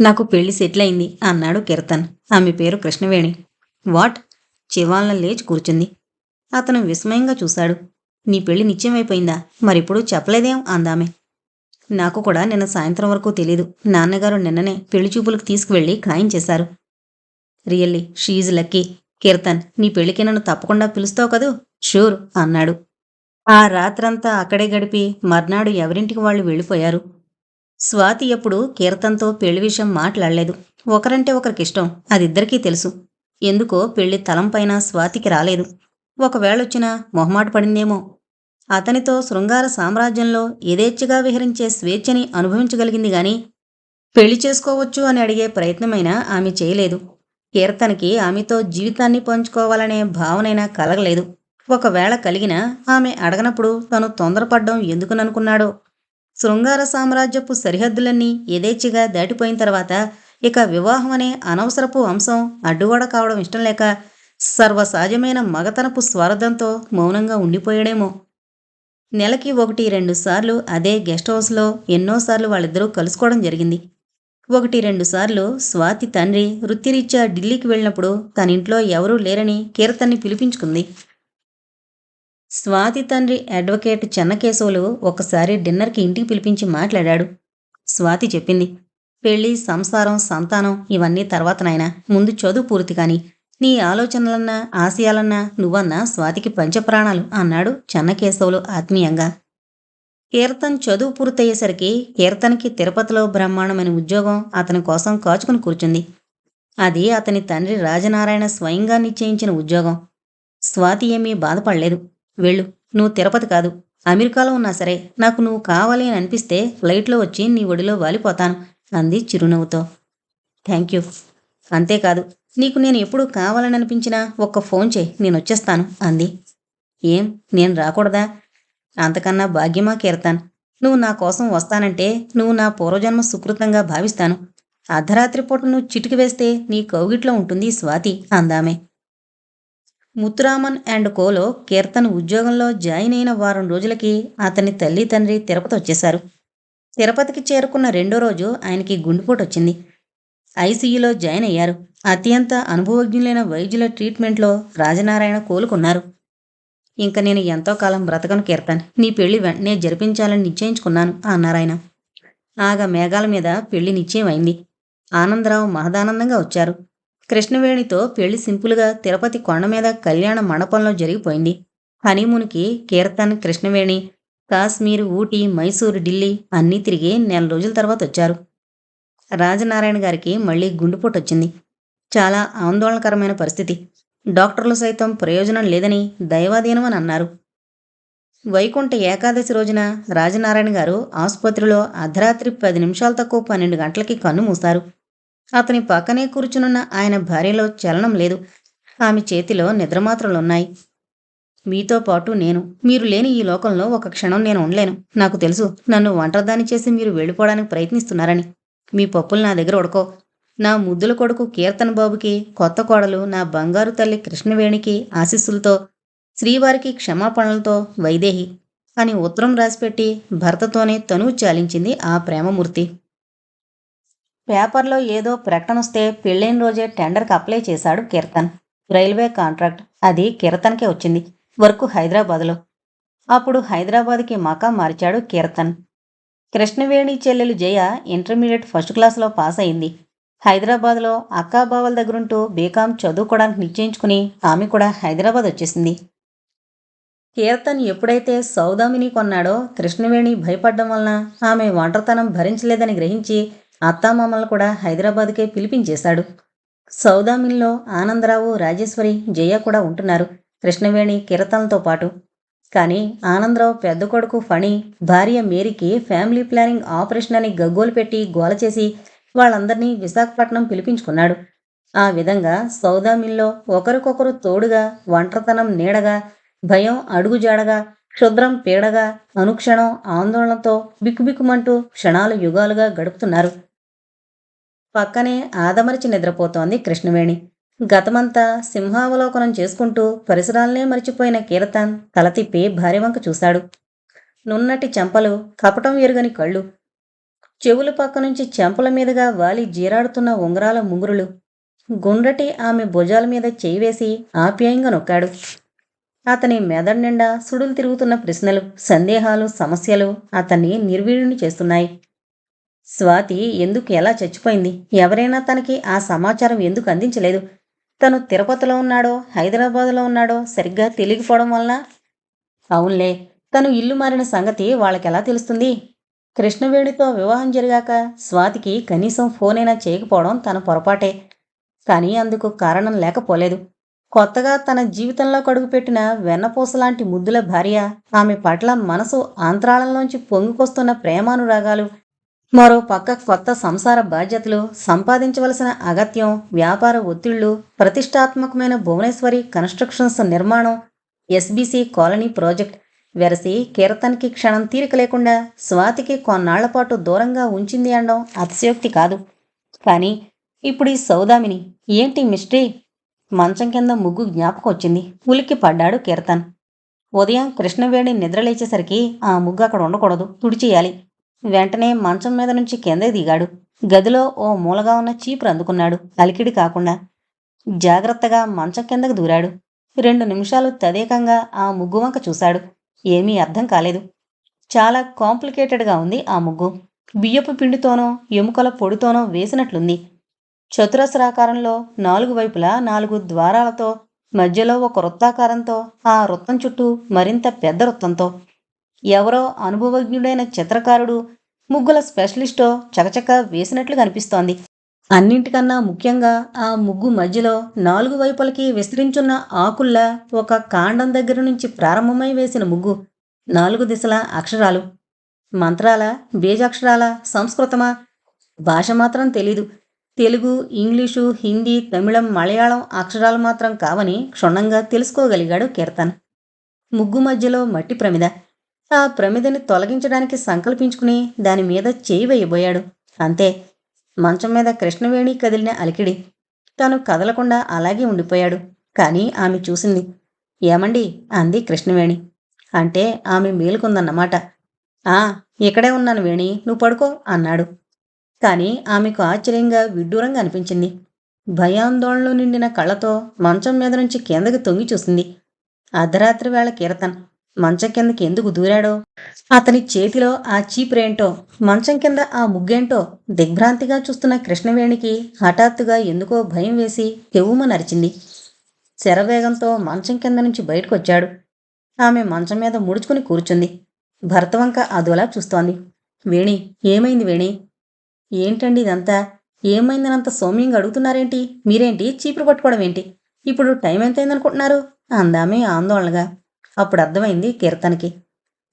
నాకు పెళ్ళి సెటిల్ అయింది అన్నాడు కీర్తన్. ఆమె పేరు కృష్ణవేణి. వాట్? చివాలన లేచి కూర్చుంది. అతను విస్మయంగా చూశాడు. నీ పెళ్ళి నిత్యమైపోయిందా మరిప్పుడు చెప్పలేదేం అందామె. నాకు కూడా నిన్న సాయంత్రం వరకు తెలీదు. నాన్నగారు నిన్ననే పెళ్ళి చూపులకు తీసుకువెళ్ళి ఖాయం చేశారు. రియల్లీ షీఈ్ లక్కీ కీర్తన్ నీ పెళ్ళికి నన్ను తప్పకుండా పిలుస్తావు కదూ? షూర్ అన్నాడు. ఆ రాత్రంతా అక్కడే గడిపి మర్నాడు ఎవరింటికి వాళ్ళు వెళ్ళిపోయారు? స్వాతి ఎప్పుడు కీర్తన్తో పెళ్ళి విషయం మాట్లాడలేదు. ఒకరంటే ఒకరికిష్టం అదిద్దరికీ తెలుసు. ఎందుకో పెళ్ళి తలంపైన స్వాతికి రాలేదు. ఒకవేళొచ్చినా మొహమాట పడిందేమో. అతనితో శృంగార సామ్రాజ్యంలో యథేచ్ఛగా విహరించే స్వేచ్ఛని అనుభవించగలిగింది గాని పెళ్ళి చేసుకోవచ్చు అని అడిగే ప్రయత్నమైనా ఆమె చేయలేదు. కీర్తనకి ఆమెతో జీవితాన్ని పంచుకోవాలనే భావనైనా కలగలేదు. ఒకవేళ కలిగినా ఆమె అడగనప్పుడు తను తొందరపడ్డం ఎందుకుననుకున్నాడో శృంగార సామ్రాజ్యపు సరిహద్దులన్నీ యథేచ్ఛగా దాటిపోయిన తర్వాత ఇక వివాహం అనే అనవసరపు అంశం అడ్డుగోడ కావడం ఇష్టం లేక సర్వసహజమైన మగతనపు స్వార్థంతో మౌనంగా ఉండిపోయాడేమో. నెలకి ఒకటి రెండు సార్లు అదే గెస్ట్ హౌస్లో ఎన్నోసార్లు వాళ్ళిద్దరూ కలుసుకోవడం జరిగింది. ఒకటి రెండు సార్లు స్వాతి తండ్రి వృత్తిరీత్యా ఢిల్లీకి వెళ్ళినప్పుడు తన ఇంట్లో ఎవరూ లేరని కీర్తన్ని పిలిపించుకుంది. స్వాతి తండ్రి అడ్వకేట్ చెన్నకేశవులు ఒకసారి డిన్నర్కి ఇంటికి పిలిపించి మాట్లాడాడు. స్వాతి చెప్పింది పెళ్ళి సంసారం సంతానం ఇవన్నీ తర్వాత నాయనా. ముందు చదువు పూర్తి కాని. నీ ఆలోచనలన్నా ఆశయాలన్నా నువ్వన్నా స్వాతికి పంచప్రాణాలు అన్నాడు చెన్నకేశవులు ఆత్మీయంగా. కీర్తన్ చదువు పూర్తయ్యేసరికి కీర్తన్కి తిరుపతిలో బ్రహ్మాండమైన ఉద్యోగం అతని కోసం కాచుకుని కూర్చుంది. అది అతని తండ్రి రాజనారాయణ స్వయంగా నిశ్చయించిన ఉద్యోగం. స్వాతి ఏమీ బాధపడలేదు. వెళ్ళు. నువ్వు తిరుపతి కాదు. అమెరికాలో ఉన్నా సరే నాకు నువ్వు కావాలి అని అనిపిస్తే ఫ్లైట్లో వచ్చి నీ ఒడిలో వాలిపోతాను అంది చిరునవ్వుతో. Thank you. అంతేకాదు నీకు నేను ఎప్పుడు కావాలని అనిపించినా ఒక్క ఫోన్ చేయి నేను వచ్చేస్తాను అంది. ఏం? నేను రాకూడదా? అంతకన్నా భాగ్యమా కీర్తన్? నువ్వు నా కోసం వస్తానంటే నువ్వు నా పూర్వజన్మ సుకృతంగా భావిస్తాను. అర్ధరాత్రి పూట నువ్వు చిటికి వేస్తే నీ కౌగిట్లో ఉంటుంది స్వాతి అందామే. ముత్తురామన్ అండ్ కోలో కీర్తన్ ఉద్యోగంలో జాయిన్ అయిన వారం రోజులకి అతని తల్లి తండ్రి తిరుపతి వచ్చేశారు. తిరుపతికి చేరుకున్న రెండో రోజు ఆయనకి గుండెపోటు వచ్చింది. ఐసీయూలో జాయిన్ అయ్యారు. అత్యంత అనుభవజ్ఞులైన వైద్యుల ట్రీట్మెంట్లో రాజనారాయణ కోలుకున్నారు. ఇంక నేను ఎంతో కాలం బ్రతకను కీర్తన్. నీ పెళ్ళి వెంటనే జరిపించాలని నిశ్చయించుకున్నాను అన్నారాయన ఆగ మేఘాల మీద పెళ్ళి నిశ్చయం అయింది ఆనందరావు మహదానందంగా వచ్చారు. కృష్ణవేణితో పెళ్ళి సింపుల్గా తిరుపతి కొండ మీద కళ్యాణ మండపంలో జరిగిపోయింది. హనీమూన్కి కీర్తన్ కృష్ణవేణి కాశ్మీర్ ఊటీ మైసూరు ఢిల్లీ అన్నీ తిరిగి నెల రోజుల తర్వాత వచ్చారు. రాజనారాయణ గారికి మళ్ళీ గుండెపోటు వచ్చింది. చాలా ఆందోళనకరమైన పరిస్థితి. డాక్టర్లు సైతం ప్రయోజనం లేదని దైవాధీనమని అన్నారు. వైకుంఠ ఏకాదశి రోజున రాజనారాయణ గారు ఆసుపత్రిలో అర్ధరాత్రి పది నిమిషాల తక్కువ పన్నెండు గంటలకి కన్ను మూశారు. అతని పక్కనే కూర్చునున్న ఆయన భార్యలో చలనం లేదు. ఆమె చేతిలో నిద్రమాత్రలున్నాయి. మీతో పాటు నేను. మీరు లేని ఈ లోకంలో ఒక క్షణం నేను ఉండలేను. నాకు తెలుసు నన్ను ఒంటరిదాన్ని చేసి మీరు వెళ్ళిపోవడానికి ప్రయత్నిస్తున్నారని. మీ పప్పులు నా దగ్గర ఉడకో. నా ముద్దుల కొడుకు కీర్తన్ బాబుకి కొత్త కోడలు నా బంగారు తల్లి కృష్ణవేణికి ఆశీస్సులతో శ్రీవారికి క్షమాపణలతో వైదేహి అని ఉత్తరం రాసిపెట్టి భర్తతోనే తనువు చాలించింది ఆ ప్రేమమూర్తి. పేపర్లో ఏదో ప్రకటన వస్తే పెళ్ళైన రోజే టెండర్కి అప్లై చేశాడు కీర్తన్. Railway contract. అది కీర్తన్కే వచ్చింది. వర్క్ హైదరాబాద్లో. అప్పుడు హైదరాబాద్కి మకా మార్చాడు కీర్తన్. కృష్ణవేణి చెల్లెలు జయ ఇంటర్మీడియట్ ఫస్ట్ క్లాస్లో పాస్ అయింది. హైదరాబాద్లో అక్కాబావల దగ్గరుంటూ బీకాం చదువుకోవడానికి నిశ్చయించుకుని ఆమె కూడా హైదరాబాద్ వచ్చేసింది. కీర్తన్ ఎప్పుడైతే సౌదామిని కొన్నాడో కృష్ణవేణి భయపడ్డం వలన ఆమె ఒంటరితనం భరించలేదని గ్రహించి అత్తామామలు కూడా హైదరాబాద్కే పిలిపించేశాడు. సౌదామిన్లో ఆనందరావు రాజేశ్వరి జయ కూడా ఉంటున్నారు. కృష్ణవేణి కీర్తనలతో పాటు. కానీ ఆనందరావు పెద్ద కొడుకు ఫణి భార్య మేరీకి ఫ్యామిలీ ప్లానింగ్ ఆపరేషన్ అని గగ్గోలు పెట్టి గోల చేసి వాళ్ళందరినీ విశాఖపట్నం పిలిపించుకున్నాడు. ఆ విధంగా సౌదామిన్లో ఒకరికొకరు తోడుగా ఒంటరితనం నీడగా భయం అడుగుజాడగా క్షుద్రం పీడగా అనుక్షణం ఆందోళనతో బిక్కుబిక్కుమంటూ క్షణాలు యుగాలుగా గడుపుతున్నారు. పక్కనే ఆదమరిచి నిద్రపోతోంది కృష్ణవేణి. గతమంతా సింహావలోకనం చేసుకుంటూ పరిసరాలనే మరిచిపోయిన కీర్తన్ తల తిప్పి చూశాడు. నున్నటి చెంపలు కపటం ఎరుగని కళ్ళు. చెవుల పక్క నుంచి చెంపల మీదుగా వాలి జీరాడుతున్న ఉంగరాల ముంగురులు. గుండ్రటి ఆమె భుజాల మీద చేయి వేసి ఆప్యాయంగా నొక్కాడు. అతని మెదడు నిండా సుడులు తిరుగుతున్న ప్రశ్నలు సందేహాలు సమస్యలు అతన్ని నిర్వీర్యుని చేస్తున్నాయి. స్వాతి ఎందుకు ఎలా చచ్చిపోయింది? ఎవరైనా తనకి ఆ సమాచారం ఎందుకు అందించలేదు? తను తిరుపతిలో ఉన్నాడో హైదరాబాద్లో ఉన్నాడో సరిగ్గా తెలియకపోవడం వలన? అవునులే తను ఇల్లు మారిన సంగతి వాళ్ళకెలా తెలుస్తుంది? కృష్ణవేణితో వివాహం జరిగాక స్వాతికి కనీసం ఫోనైనా చేయకపోవడం తన పొరపాటే. కానీ అందుకు కారణం లేకపోలేదు. కొత్తగా తన జీవితంలో కడుగుపెట్టిన వెన్నపూసలాంటి ముద్దుల భార్య ఆమె పట్ల మనసు ఆంతరాళంలోంచి పొంగుకొస్తున్న ప్రేమానురాగాలు మరో పక్క కొత్త సంసార బాధ్యతలు సంపాదించవలసిన అగత్యం వ్యాపార ఒత్తిళ్ళు ప్రతిష్టాత్మకమైన భువనేశ్వరి కన్స్ట్రక్షన్స్ నిర్మాణం ఎస్బీసీ కాలనీ ప్రాజెక్ట్ వెరసి కీర్తన్కి క్షణం తీరిక లేకుండా స్వాతికి కొన్నాళ్ళపాటు దూరంగా ఉంచింది అనడం అతిశయోక్తి కాదు. కానీ ఇప్పుడు ఈ సౌదామిని ఏంటి మిస్టరీ? మంచం కింద ముగ్గు జ్ఞాపకం వచ్చింది. ఉలిక్కి పడ్డాడు కీర్తన్. ఉదయం కృష్ణవేణి నిద్రలేచేసరికి ఆ ముగ్గు అక్కడ ఉండకూడదు. తుడిచేయాలి. వెంటనే మంచం మీద నుంచి కిందకి దిగాడు. గదిలో ఓ మూలగా ఉన్న చీపురు అందుకున్నాడు. అలికిడి కాకుండా జాగ్రత్తగా మంచం కిందకు దూరాడు. రెండు నిమిషాలు తదేకంగా ఆ ముగ్గు వంక చూశాడు. ఏమీ అర్థం కాలేదు. చాలా కాంప్లికేటెడ్గా ఉంది ఆ ముగ్గు. బియ్యపు పిండితోనో ఎముకల పొడితోనో వేసినట్లుంది. చతురస్రాకారంలో నాలుగు వైపులా నాలుగు ద్వారాలతో మధ్యలో ఒక వృత్తాకారంతో ఆ వృత్తం చుట్టూ మరింత పెద్ద వృత్తంతో ఎవరో అనుభవజ్ఞుడైన చిత్రకారుడు ముగ్గుల స్పెషలిస్టో చకచక వేసినట్లు కనిపిస్తోంది. అన్నింటికన్నా ముఖ్యంగా ఆ ముగ్గు మధ్యలో నాలుగు వైపులకి విస్తరించున్న ఆకుల్లా ఒక కాండం దగ్గర నుంచి ప్రారంభమై వేసిన ముగ్గు. నాలుగు దిశల అక్షరాలు. మంత్రాల బీజాక్షరాల సంస్కృతమా? భాష మాత్రం తెలీదు. తెలుగు ఇంగ్లీషు హిందీ తమిళం మలయాళం అక్షరాలు మాత్రం కావని క్షుణ్ణంగా తెలుసుకోగలిగాడు కీర్తన్. ముగ్గు మధ్యలో మట్టి ప్రమిద. ఆ ప్రమిదని తొలగించడానికి సంకల్పించుకుని దాని మీద చేయి వేయబోయాడు. అంతే మంచం మీద కృష్ణవేణి కదిలిన అలికిడి. తను కదలకుండా అలాగే ఉండిపోయాడు. కానీ ఆమె చూసింది ఏమండి అంది కృష్ణవేణి. అంటే ఆమె మేలుకుందన్నమాట. ఆ ఇక్కడే ఉన్నాను వేణి నువ్వు పడుకో అన్నాడు. కానీ ఆమెకు ఆశ్చర్యంగా విడ్డూరంగా అనిపించింది. భయాందోళనలో నిండిన కళ్ళతో మంచం మీద నుంచి కిందకి తొంగి చూసింది. అర్ధరాత్రి వేళ కీర్తన్. మంచం కిందకి ఎందుకు దూరాడో? అతని చేతిలో ఆ చీపురేంటో మంచం కింద ఆ ముగ్గేంటో దిగ్భ్రాంతిగా చూస్తున్న కృష్ణవేణికి హఠాత్తుగా ఎందుకో భయం వేసి కెవ్వుమ నరిచింది. శరవేగంతో మంచం కింద నుంచి బయటకు వచ్చాడు. ఆమె మంచం మీద ముడుచుకుని కూర్చుంది. భర్తవంక అదోలా చూస్తోంది. వేణి ఏమైంది వేణి? ఏంటండి ఇదంతా? ఏమైందనంత సౌమ్యంగా అడుగుతున్నారేంటి? మీరేంటి? చీపురు పట్టుకోవడం ఏంటి? ఇప్పుడు టైం ఎంతైందనుకుంటున్నారు? అందామే ఆందోళనగా. అప్పుడు అర్థమైంది కీర్తనకి.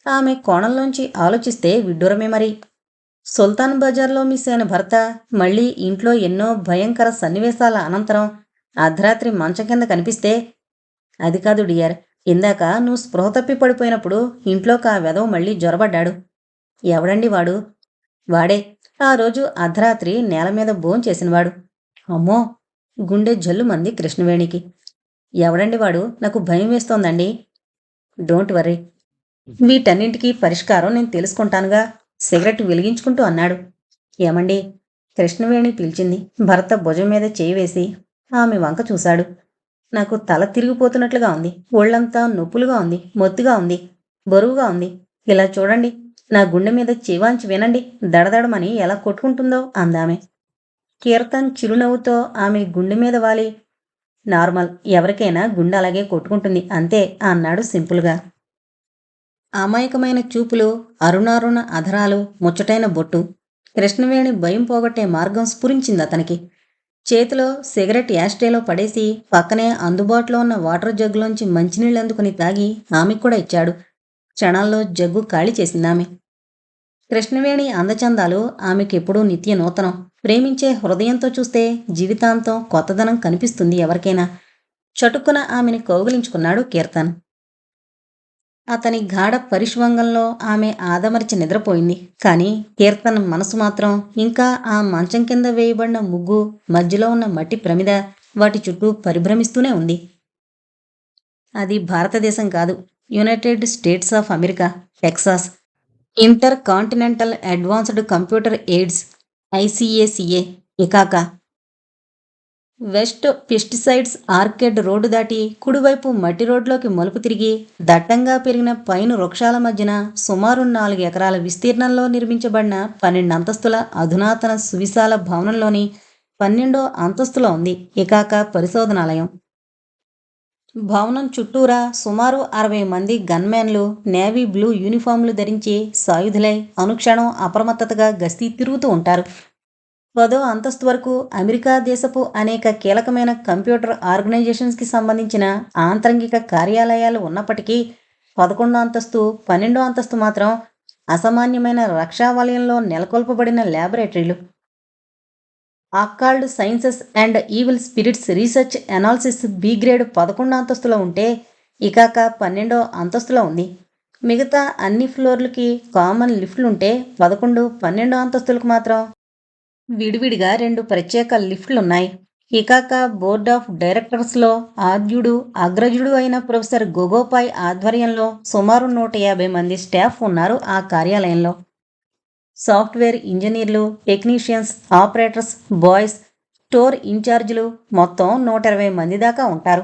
ఆమె కోణంలోంచి ఆలోచిస్తే విడ్డూరమే మరి. సుల్తాన్ బజార్లో మిస్ అయిన భర్త మళ్ళీ ఇంట్లో ఎన్నో భయంకర సన్నివేశాల అనంతరం అర్ధరాత్రి మంచం కింద కనిపిస్తే అది కాదు డియర్ ఇందాక నువ్వు స్పృహ తప్పి పడిపోయినప్పుడు ఇంట్లోకి ఆ వెధవ మళ్ళీ జ్వరబడ్డాడు ఎవడండి వాడు? వాడే. ఆ రోజు అర్ధరాత్రి నేల మీద భోంచేసినవాడు అమ్మో! గుండె జల్లుమంది కృష్ణవేణికి. ఎవడండి వాడు? నాకు భయం వేస్తోందండి. డోంట్ వర్రీ వీటన్నింటికీ పరిష్కారం నేను తెలుసుకుంటానుగా. సిగరెట్ వెలిగించుకుంటూ అన్నాడు. ఏమండి? కృష్ణవేణి పిలిచింది. భర్త భుజం మీద చేయి వేసి ఆమె వంక చూశాడు. నాకు తల తిరిగిపోతున్నట్లుగా ఉంది. ఒళ్ళంతా నొప్పులుగా ఉంది. మొత్తుగా ఉంది. బరువుగా ఉంది. ఇలా చూడండి. నా గుండె మీద చేవాంచి వినండి. దడదడమని ఎలా కొట్టుకుంటుందో అందామె. కీర్తన్ చిరునవ్వుతో ఆమె గుండె మీద వాలి. నార్మల్. ఎవరికైనా గుండె అలాగే కొట్టుకుంటుంది. అంతే అన్నాడు సింపుల్గా. అమాయకమైన చూపులు అరుణారుణ అధరాలు ముచ్చటైన బొట్టు. కృష్ణవేణి భయం పోగొట్టే మార్గం స్ఫురించింది అతనికి. చేతిలో సిగరెట్ యాస్టేలో పడేసి పక్కనే అందుబాటులో ఉన్న వాటర్ జగ్గులోంచి మంచినీళ్ళు అందుకుని తాగి ఆమెకు కూడా ఇచ్చాడు. క్షణాల్లో జగ్గు ఖాళీ చేసింది ఆమె. కృష్ణవేణి అందచందాలు ఆమెకెప్పుడూ నిత్య నూతనం. ప్రేమించే హృదయంతో చూస్తే జీవితాంతం కొత్తదనం కనిపిస్తుంది ఎవరికైనా. చటుక్కున ఆమెని కౌగిలించుకున్నాడు కీర్తన్. అతని గాఢ పరిష్వంగంలో ఆమె ఆదమరిచి నిద్రపోయింది. కానీ కీర్తన్ మనసు మాత్రం ఇంకా ఆ మంచం కింద వేయబడిన ముగ్గు మధ్యలో ఉన్న మట్టి ప్రమిద వాటి చుట్టూ పరిభ్రమిస్తూనే ఉంది. అది భారతదేశం కాదు United States of America Texas. Inter continental advanced computer aids ICACA ఇకాక west pesticides arcade road దాటి కుడివైపు మట్టి రోడ్లోకి మలుపు తిరిగి దట్టంగా పెరిగిన పైన వృక్షాల మధ్యన సుమారు నాలుగు ఎకరాల విస్తీర్ణంలో నిర్మించబడిన పన్నెండు అంతస్తుల అధునాతన సువిశాల భవనంలోని పన్నెండో అంతస్తులో ఉంది ఇకాక పరిశోధనాలయం. భవనం చుట్టూరా సుమారు అరవై మంది గన్మెన్లు నేవీ బ్లూ యూనిఫామ్లు ధరించి సాయుధులై అనుక్షణం అప్రమత్తతగా గస్తీ తిరుగుతూ ఉంటారు. పదో అంతస్తు వరకు అమెరికా దేశపు అనేక కీలకమైన కంప్యూటర్ ఆర్గనైజేషన్స్కి సంబంధించిన ఆంతరంగిక కార్యాలయాలు ఉన్నప్పటికీ పదకొండో అంతస్తు పన్నెండో అంతస్తు మాత్రం అసామాన్యమైన రక్షా వలయంలో నెలకొల్పబడిన ల్యాబొరేటరీలు. Occult sciences and evil spirits research analysis B grade పదకొండో అంతస్తులో ఉంటే ఇకాక పన్నెండో అంతస్తులో ఉంది. మిగతా అన్ని ఫ్లోర్లకి కామన్ లిఫ్ట్లు ఉంటే పదకొండు పన్నెండో అంతస్తులకు మాత్రం. విడివిడిగా రెండు ప్రత్యేక లిఫ్ట్లు ఉన్నాయి ఇకాక బోర్డ్ ఆఫ్ డైరెక్టర్స్లో ఆద్యుడు అగ్రజుడు అయిన ప్రొఫెసర్ గొగోపాయ్ ఆధ్వర్యంలో సుమారు నూట యాభై మంది స్టాఫ్ ఉన్నారు ఆ కార్యాలయంలో. సాఫ్ట్వేర్ ఇంజనీర్లు టెక్నీషియన్స్ ఆపరేటర్స్ బాయ్స్ స్టోర్ ఇన్ఛార్జీలు మొత్తం నూట ఇరవై మంది దాకా ఉంటారు.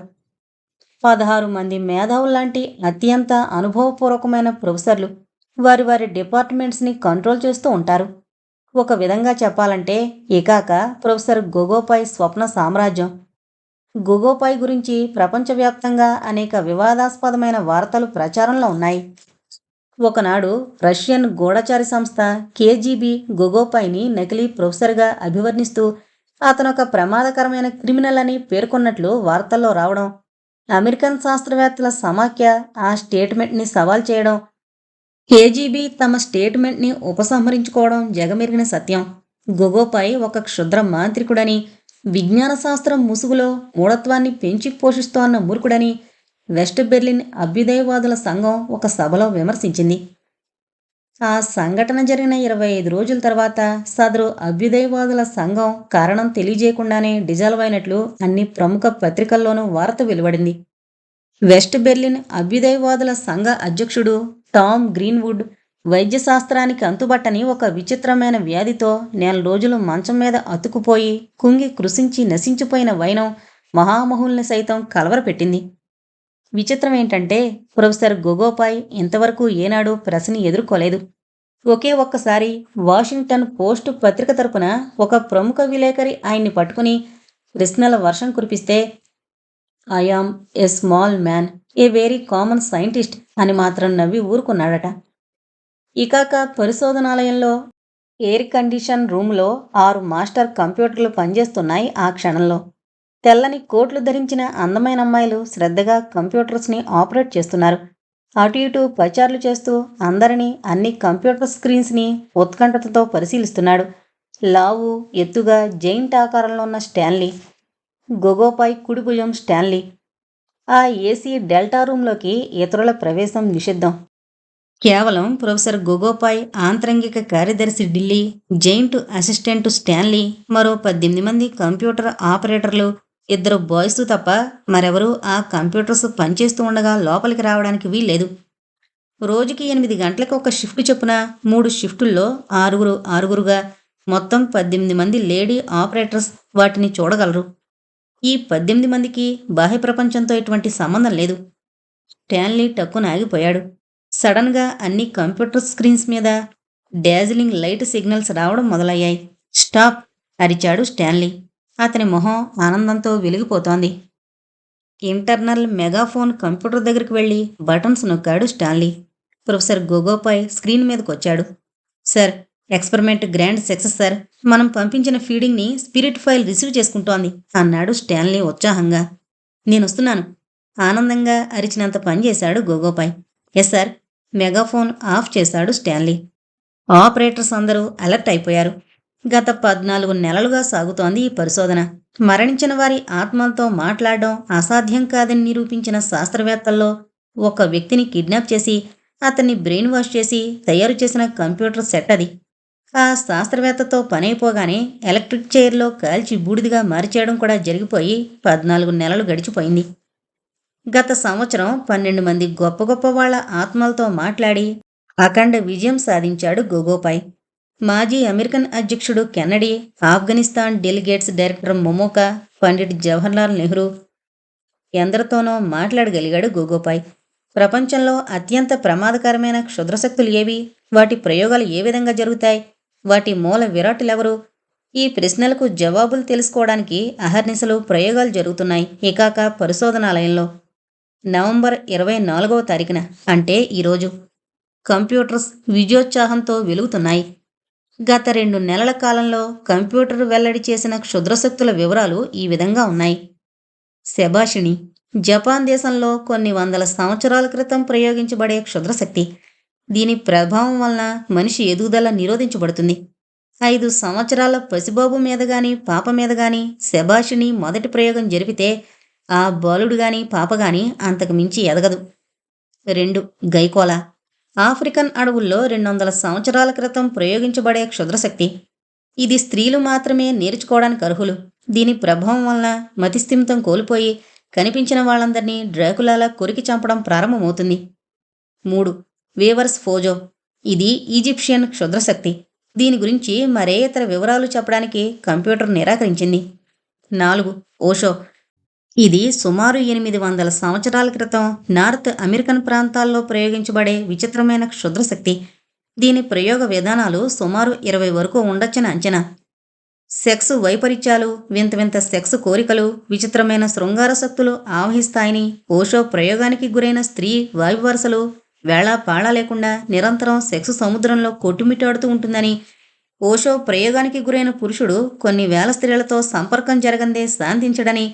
పదహారు మంది మేధావుల్లాంటి అత్యంత అనుభవపూర్వకమైన ప్రొఫెసర్లు వారి వారి డిపార్ట్మెంట్స్ని కంట్రోల్ చేస్తూ ఉంటారు. ఒక విధంగా చెప్పాలంటే ఇకాక ప్రొఫెసర్ గొగోపాయ్ స్వప్న సామ్రాజ్యం. గొగోపాయ్ గురించి ప్రపంచవ్యాప్తంగా అనేక వివాదాస్పదమైన వార్తలు ప్రచారంలో ఉన్నాయి. ఒకనాడు రష్యన్ గూఢచారి సంస్థ కేజీబీ గొగోపాయ్ని నకిలీ ప్రొఫెసర్గా అభివర్ణిస్తూ అతను ఒక ప్రమాదకరమైన క్రిమినల్ అని పేర్కొన్నట్లు వార్తల్లో రావడం అమెరికన్ శాస్త్రవేత్తల సమాఖ్య ఆ స్టేట్మెంట్ని సవాల్ చేయడం కేజీబీ తమ స్టేట్మెంట్ని ఉపసంహరించుకోవడం జగమెరిగిన సత్యం. గొగోపై ఒక క్షుద్ర మాంత్రికుడని విజ్ఞాన శాస్త్రం ముసుగులో మూఢత్వాన్ని పెంచి పోషిస్తోన్న మూర్ఖుడని వెస్ట్ బెర్లిన్ అభ్యుదయవాదుల సంఘం ఒక సభలో విమర్శించింది. ఆ సంఘటన జరిగిన ఇరవై ఐదు రోజుల తర్వాత సదరు అభ్యుదయవాదుల సంఘం కారణం తెలియజేయకుండానే డిజాల్వ్ అయినట్లు అన్ని ప్రముఖ పత్రికల్లోనూ వార్త వెలువడింది. వెస్ట్ బెర్లిన్ అభ్యుదయవాదుల సంఘ అధ్యక్షుడు టామ్ గ్రీన్వుడ్ వైద్యశాస్త్రానికి అంతుబట్టని ఒక విచిత్రమైన వ్యాధితో నెల రోజులు మంచం మీద అతుకుపోయి కుంగి కృషించి నశించిపోయిన వైనం మహామహుల్ని సైతం కలవరపెట్టింది. విచిత్రం ఏంటంటే ప్రొఫెసర్ గొగోపాయ్ ఇంతవరకు ఏనాడు ప్రశ్న ఎదుర్కోలేదు. ఒకే ఒక్కసారి వాషింగ్టన్ పోస్ట్ పత్రిక తరపున ఒక ప్రముఖ విలేకరి ఆయన్ని పట్టుకుని ప్రశ్నల వర్షం కురిపిస్తే I am a small man a very common scientist అని మాత్రం నవ్వి ఊరుకున్నాడట. ఇకాక పరిశోధనాలయంలో ఎయిర్ కండిషన్ రూమ్లో ఆరు మాస్టర్ కంప్యూటర్లు పనిచేస్తున్నాయి ఆ క్షణంలో. తెల్లని కోట్లు ధరించిన అందమైన అమ్మాయిలు శ్రద్ధగా కంప్యూటర్స్ని ఆపరేట్ చేస్తున్నారు. అటు ఇటు పచార్లు చేస్తూ అందరినీ అన్ని కంప్యూటర్ స్క్రీన్స్ని ఉత్కంఠతతో పరిశీలిస్తున్నాడు. లావు ఎత్తుగా జైంట్ ఆకారంలో ఉన్న స్టాన్లీ గొగోపై కుడి భుజం స్టాన్లీ. ఆ ఏసీ డెల్టా రూమ్లోకి ఇతరుల ప్రవేశం నిషిద్ధం. కేవలం ప్రొఫెసర్ గొగోపాయ్ ఆంతరంగిక కార్యదర్శి ఢిల్లీ జైంట్ అసిస్టెంట్ స్టాన్లీ మరో పద్దెనిమిది మంది కంప్యూటర్ ఆపరేటర్లు ఇద్దరు బాయ్స్ తప్ప మరెవరూ ఆ కంప్యూటర్స్ పనిచేస్తూ ఉండగా లోపలికి రావడానికి వీల్లేదు. రోజుకి ఎనిమిది గంటలకు ఒక షిఫ్ట్ చొప్పున మూడు షిఫ్టుల్లో ఆరుగురు ఆరుగురుగా మొత్తం పద్దెనిమిది మంది లేడీ ఆపరేటర్స్ వాటిని చూడగలరు. ఈ పద్దెనిమిది మందికి బాహ్య ప్రపంచంతో ఎటువంటి సంబంధం లేదు. స్టాన్లీ టక్కున ఆగిపోయాడు. సడన్గా అన్ని కంప్యూటర్ స్క్రీన్స్ మీద డాజిలింగ్ లైట్ సిగ్నల్స్ రావడం మొదలయ్యాయి. స్టాప్! అరిచాడు స్టాన్లీ. అతని మొహం ఆనందంతో వెలిగిపోతోంది. ఇంటర్నల్ మెగాఫోన్ కంప్యూటర్ దగ్గరికి వెళ్ళి బటన్స్ నొక్కాడు స్టాన్లీ. ప్రొఫెసర్ గోగోపాయ్ స్క్రీన్ మీదకి వచ్చాడు sir experiment grand success sir. మనం పంపించిన ఫీడింగ్ని స్పిరిట్ ఫైల్ రిసీవ్ చేసుకుంటోంది అన్నాడు స్టాన్లీ ఉత్సాహంగా. నేనొస్తున్నాను ఆనందంగా అరిచినంత పని చేశాడు Gogopai. Yes sir. Megaphone off చేశాడు స్టాన్లీ. ఆపరేటర్స్ అందరూ అలర్ట్ అయిపోయారు. గత పద్నాలుగు నెలలుగా సాగుతోంది ఈ పరిశోధన. మరణించిన వారి ఆత్మలతో మాట్లాడడం అసాధ్యం కాదని నిరూపించిన శాస్త్రవేత్తల్లో ఒక వ్యక్తిని కిడ్నాప్ చేసి అతన్ని బ్రెయిన్ వాష్ చేసి తయారు చేసిన కంప్యూటర్ సెట్ అది. ఆ శాస్త్రవేత్తతో పనైపోగానే ఎలక్ట్రిక్ చైర్లో కాల్చి బూడిదిగా మార్చేయడం కూడా జరిగిపోయి పద్నాలుగు నెలలు గడిచిపోయింది. గత సంవత్సరం పన్నెండు మంది గొప్ప గొప్ప వాళ్ళ ఆత్మలతో మాట్లాడి అఖండ విజయం సాధించాడు గోగోపాయ్. మాజీ అమెరికన్ అధ్యక్షుడు Kennedy Afghanistan delegates director Momoka Pandit Jawaharlal Nehru ఎందరితోనో మాట్లాడగలిగాడు గోగోపాయ్ ప్రపంచంలో అత్యంత ప్రమాదకరమైన క్షుద్రశక్తులు ఏవి? వాటి ప్రయోగాలు ఏ విధంగా జరుగుతాయి? వాటి మూల విరాటులెవరు? ఈ ప్రశ్నలకు జవాబులు తెలుసుకోవడానికి అహర్నిశలు ప్రయోగాలు జరుగుతున్నాయి. ఇకాక పరిశోధనాలయంలో. నవంబర్ ఇరవై నాలుగవ తారీఖున అంటే ఈరోజు. కంప్యూటర్స్ విజయోత్సాహంతో వెలుగుతున్నాయి. గత రెండు నెలల కాలంలో కంప్యూటర్ వెల్లడి చేసిన క్షుద్రశక్తుల వివరాలు ఈ విధంగా ఉన్నాయి. శభాషిణి జపాన్ దేశంలో కొన్ని వందల సంవత్సరాల క్రితం ప్రయోగించబడే క్షుద్రశక్తి. దీని ప్రభావం వలన మనిషి ఎదుగుదల నిరోధించబడుతుంది. ఐదు సంవత్సరాల పసిబాబు మీద గాని పాప మీద గాని శభాషిణి మొదటి ప్రయోగం జరిపితే ఆ బాలుడు గాని పాప గాని అంతకు మించి ఎదగదు. రెండు గైకోల ఆఫ్రికన్ అడవుల్లో రెండు వందల సంవత్సరాల క్రితం ప్రయోగించబడే క్షుద్రశక్తి. ఇది స్త్రీలు మాత్రమే నేర్చుకోవడానికి అర్హులు. దీని ప్రభావం వలన మతిస్థిమితం కోల్పోయి కనిపించిన వాళ్ళందరినీ డ్రాకులాలా కొరికి చంపడం ప్రారంభమవుతుంది. మూడు. వేవర్స్ ఫోజో. ఇది ఈజిప్షియన్ క్షుద్రశక్తి. దీని గురించి మరే ఇతర వివరాలు చెప్పడానికి కంప్యూటర్ నిరాకరించింది. నాలుగు. ఓషో. ఇది సుమారు ఎనిమిది వందల సంవత్సరాల క్రితం నార్త్ అమెరికన్ ప్రాంతాల్లో ప్రయోగించబడే విచిత్రమైన క్షుద్రశక్తి దీని ప్రయోగ విధానాలు సుమారు ఇరవై వరకు ఉండొచ్చని అంచనా. సెక్స్ వైపరీత్యాలు వింత వింత సెక్స్ కోరికలు విచిత్రమైన శృంగార శక్తులు ఆవహిస్తాయని ఓషో ప్రయోగానికి గురైన స్త్రీ వాయువరసలు వేళా పాళా లేకుండా నిరంతరం సెక్స్ సముద్రంలో కొట్టుమిట్టాడుతూ ఉంటుందని ఓషో ప్రయోగానికి గురైన పురుషుడు కొన్ని వేల స్త్రీలతో సంపర్కం జరగందే శాంతించడని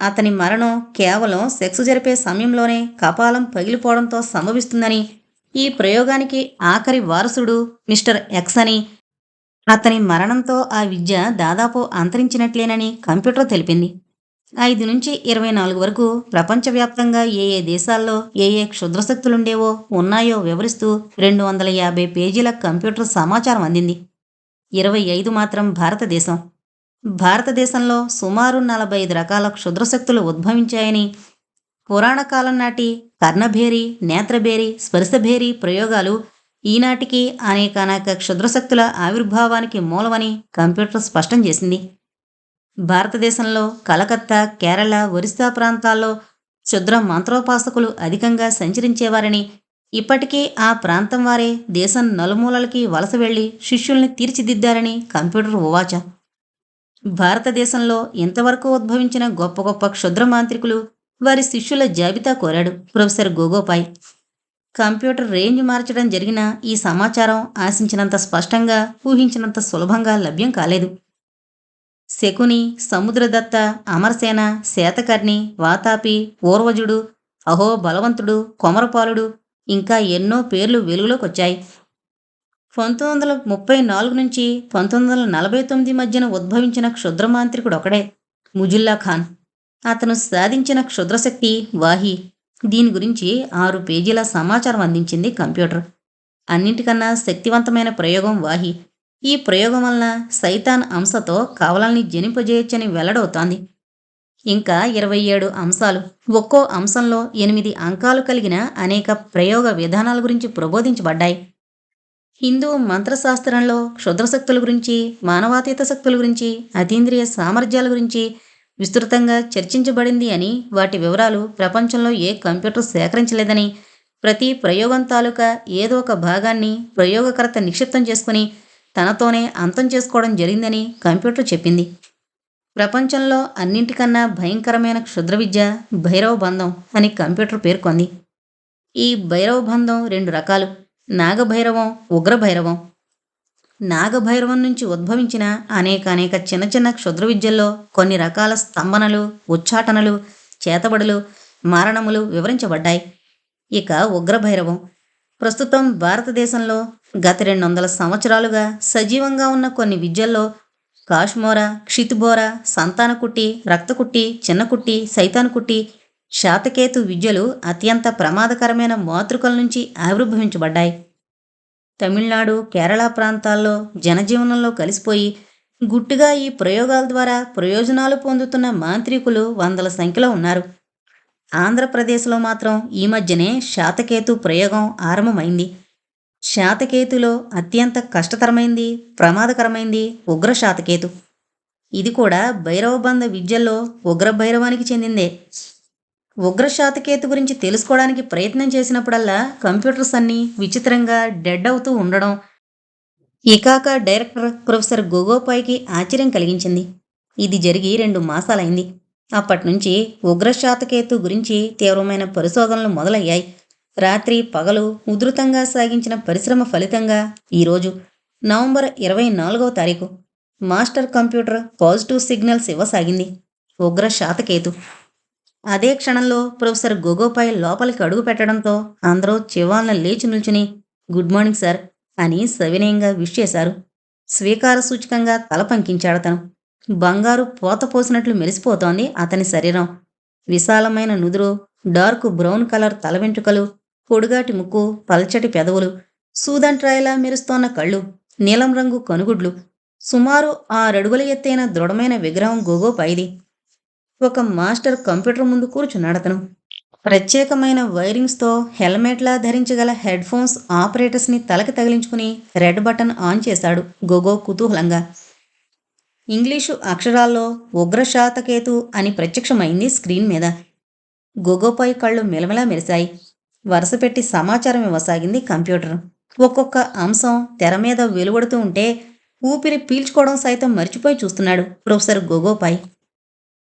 అతని మరణం కేవలం సెక్స్ జరిపే సమయంలోనే కపాలం పగిలిపోవడంతో సంభవిస్తుందని ఈ ప్రయోగానికి ఆఖరి వారసుడు మిస్టర్ ఎక్స్ అని. అతని మరణంతో ఆ విద్య దాదాపు అంతరించినట్లేనని కంప్యూటర్ తెలిపింది. ఐదు నుంచి ఇరవై నాలుగు వరకు ప్రపంచవ్యాప్తంగా ఏ ఏ దేశాల్లో ఏ ఏ క్షుద్రశక్తులుండేవో ఉన్నాయో వివరిస్తూ రెండు వందల యాభై పేజీల కంప్యూటర్ సమాచారం అందింది. ఇరవై ఐదు మాత్రం భారతదేశం. భారతదేశంలో సుమారు నలభై ఐదు రకాల క్షుద్రశక్తులు ఉద్భవించాయని పురాణ కాలం నాటి కర్ణభేరి నేత్రభేరి స్పర్శభేరి ప్రయోగాలు ఈనాటికి అనేకానేక క్షుద్రశక్తుల ఆవిర్భావానికి మూలమని కంప్యూటర్ స్పష్టం చేసింది. భారతదేశంలో కలకత్తా కేరళ ఒరిస్సా ప్రాంతాల్లో క్షుద్ర మంత్రోపాసకులు అధికంగా సంచరించేవారని ఇప్పటికీ ఆ ప్రాంతం వారే దేశం నలుమూలలకి వలస వెళ్ళి శిష్యుల్ని తీర్చిదిద్దారని కంప్యూటర్ ఉవాచ. భారతదేశంలో ఇంతవరకు ఉద్భవించిన గొప్ప గొప్ప క్షుద్ర మాంత్రికులు వారి శిష్యుల జాబితా కోరాడు ప్రొఫెసర్ గోగోపాయ్. కంప్యూటర్ రేంజ్ మార్చడం జరిగిన ఈ సమాచారం ఆశించినంత స్పష్టంగా ఊహించినంత సులభంగా లభ్యం కాలేదు. శకుని సముద్రదత్త అమరసేన శేతకర్ణి వాతాపి పూర్వజుడు అహో బలవంతుడు కొమరపాలుడు ఇంకా ఎన్నో పేర్లు వెలుగులోకి వచ్చాయి పంతొమ్మిది వందల ముప్పై నాలుగు నుంచి పంతొమ్మిది వందల నలభై తొమ్మిది మధ్యన ఉద్భవించిన క్షుద్రమాంత్రికుడు ఒకడే ముజుల్లా ఖాన్. అతను సాధించిన క్షుద్రశక్తి వాహి. దీని గురించి ఆరు పేజీల సమాచారం అందించింది కంప్యూటర్. అన్నింటికన్నా శక్తివంతమైన ప్రయోగం వాహి. ఈ ప్రయోగం వలన సైతాన్ అంశతో కవలల్ని జనింపజేయొచ్చని వెల్లడవుతోంది. ఇంకా ఇరవై ఏడు అంశాలు. ఒక్కో అంశంలో ఎనిమిది అంకాలు కలిగిన అనేక ప్రయోగ విధానాల గురించి ప్రబోధించబడ్డాయి. హిందూ మంత్రశాస్త్రంలో క్షుద్రశక్తుల గురించి మానవాతీత శక్తుల గురించి అతీంద్రియ సామర్థ్యాల గురించి విస్తృతంగా చర్చించబడింది అని వాటి వివరాలు ప్రపంచంలో ఏ కంప్యూటర్ సేకరించలేదని ప్రతి ప్రయోగం తాలూకా ఏదో ఒక భాగాన్ని ప్రయోగకర్త నిక్షిప్తం చేసుకుని తనతోనే అంతం చేసుకోవడం జరిగిందని కంప్యూటర్ చెప్పింది. ప్రపంచంలో అన్నింటికన్నా భయంకరమైన క్షుద్ర విద్య భైరవ బంధం అని కంప్యూటర్ పేర్కొంది. ఈ భైరవ బంధం రెండు రకాలు. నాగభైరవం ఉగ్రభైరవం. నాగభైరవం నుంచి ఉద్భవించిన అనేక అనేక చిన్న చిన్న క్షుద్ర విద్యల్లో కొన్ని రకాల స్తంభనలు ఉచ్చాటనలు చేతబడులు మారణములు వివరించబడ్డాయి. ఇక ఉగ్రభైరవం. ప్రస్తుతం భారతదేశంలో గత రెండు వందల సంవత్సరాలుగా సజీవంగా ఉన్న కొన్ని విద్యల్లో కాశ్మోర క్షితిబోర సంతానకుట్టి రక్తకుట్టి చిన్నకుట్టి సైతానుకుట్టి శాతకేతు విద్యలు అత్యంత ప్రమాదకరమైన మాతృకల నుంచి ఆవిర్భవించబడ్డాయి. తమిళనాడు కేరళ ప్రాంతాల్లో జనజీవనంలో కలిసిపోయి గుట్టుగా ఈ ప్రయోగాల ద్వారా ప్రయోజనాలు పొందుతున్న మాంత్రికులు వందల సంఖ్యలో ఉన్నారు. ఆంధ్రప్రదేశ్లో మాత్రం ఈ మధ్యనే శాతకేతు ప్రయోగం ఆరంభమైంది. శాతకేతులో అత్యంత కష్టతరమైంది ప్రమాదకరమైంది ఉగ్ర శాతకేతు. ఇది కూడా భైరవబంధ విద్యల్లో ఉగ్ర భైరవానికి చెందిందే. ఉగ్ర శాతకేతు గురించి తెలుసుకోవడానికి ప్రయత్నం చేసినప్పుడల్లా కంప్యూటర్స్ అన్నీ విచిత్రంగా డెడ్ అవుతూ ఉండడం ఇకాక డైరెక్టర్ ప్రొఫెసర్ గొగోపాయ్కి ఆశ్చర్యం కలిగించింది. ఇది జరిగి రెండు మాసాలైంది. అప్పటినుంచి ఉగ్రశాతకేతు గురించి తీవ్రమైన పరిశోధనలు మొదలయ్యాయి. రాత్రి పగలు ఉధృతంగా సాగించిన పరిశ్రమ ఫలితంగా ఈరోజు నవంబర్ ఇరవై నాలుగవ తారీఖు మాస్టర్ కంప్యూటర్ పాజిటివ్ సిగ్నల్స్ ఇవ్వసాగింది. ఉగ్ర శాతకేతు అదే క్షణంలో ప్రొఫెసర్ గొగోపాయ్ లోపలికి అడుగు పెట్టడంతో అందరూ చివాలను లేచి నిల్చుని గుడ్ మార్నింగ్ సార్ అని సవినయంగా విష్ చేశారు. స్వీకార సూచకంగా తల పంకించాడతను బంగారు పోత పోసినట్లు మెరిసిపోతోంది అతని శరీరం. విశాలమైన నుదురు డార్క్ బ్రౌన్ కలర్ తల వెంట్రుకలు పొడుగాటి ముక్కు పల్చటి పెదవులు సూదంట్రాయిలా మెరుస్తోన్న కళ్ళు నీలం రంగు కనుగుడ్లు. సుమారు ఆరడుగుల ఎత్తైన దృఢమైన విగ్రహం గోగోపైది. ఒక మాస్టర్ కంప్యూటర్ ముందు కూర్చున్నాడతను ప్రత్యేకమైన వైరింగ్స్తో హెల్మెట్లా ధరించగల హెడ్ ఫోన్స్ ఆపరేటర్స్ని తలకి తగిలించుకుని రెడ్ బటన్ ఆన్ చేశాడు గోగో కుతూహలంగా. ఇంగ్లీషు అక్షరాల్లో ఉగ్రశాతకేతు అని ప్రత్యక్షమైంది స్క్రీన్ మీద. గొగోపై కళ్ళు మెలమెలా మెరిశాయి. వరుసపెట్టి సమాచారం ఇవ్వసాగింది కంప్యూటర్. ఒక్కొక్క అంశం తెర మీద వెలువడుతూ ఉంటే ఊపిరి పీల్చుకోవడం సైతం మర్చిపోయి చూస్తున్నాడు ప్రొఫెసర్ గొగోపాయ్